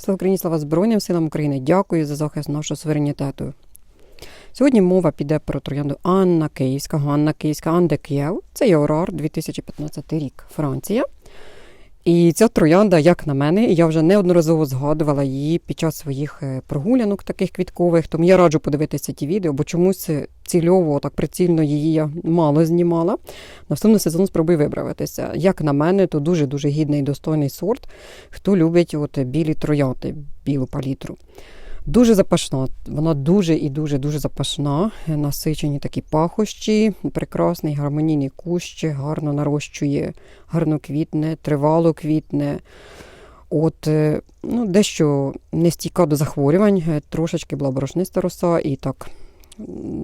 Слава Україні, слава Збройним силам України. Дякую за захист нашого суверенітету. Сьогодні мова піде про троянду Анна Київська, Ганна Київська, Анде К'єв. Це Єврор 2015 рік, Франція. І ця троянда, як на мене, я вже неодноразово згадувала її під час своїх е, прогулянок таких квіткових, тому я раджу подивитися ті відео, бо чомусь е, цільово, так прицільно її я мало знімала. Наступний сезон спробую виправитися. Як на мене, то дуже-дуже гідний і достойний сорт, хто любить от білі троянди, білу палітру. Дуже запашна, вона дуже і дуже дуже запашна, насичені такі пахощі, прекрасний гармонійний кущ, гарно нарощує, гарно квітне, тривало квітне. От, е, ну, дещо не стійка до захворювань, е, трошечки була борошниста роса і так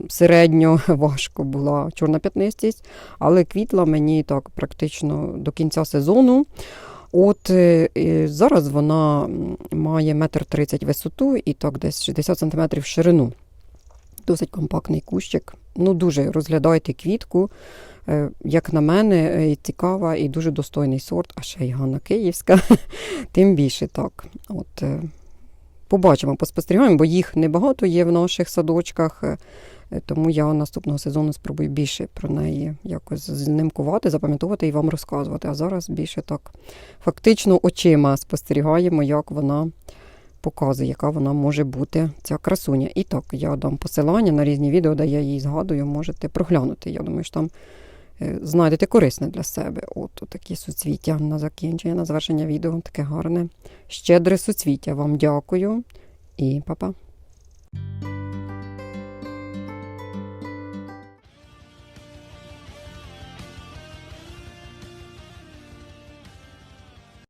середньо важко була чорна п'ятнистість, але квітла мені так практично до кінця сезону. От е, зараз вона має метр тридцять висоту і так десь 60 см ширину. Досить компактний кущик. Ну, дуже розглядайте квітку. Е, Як на мене, е, цікава і дуже достойний сорт, а ще й Ганна Київська. Тим більше так. От, побачимо, поспостерігаємо, бо їх небагато є в наших садочках. Е, Тому я наступного сезону спробую більше про неї якось знимкувати, запам'ятовувати і вам розказувати. А зараз більше так фактично очима спостерігаємо, як вона показує, яка вона може бути, ця красуня. І так, я дам посилання на різні відео, де я її згадую, можете проглянути. Я думаю, що там е, знайдете корисне для себе. От такі суцвіття на закінчення, на завершення відео. Таке гарне. Щедре суцвіття. Вам дякую і па-па.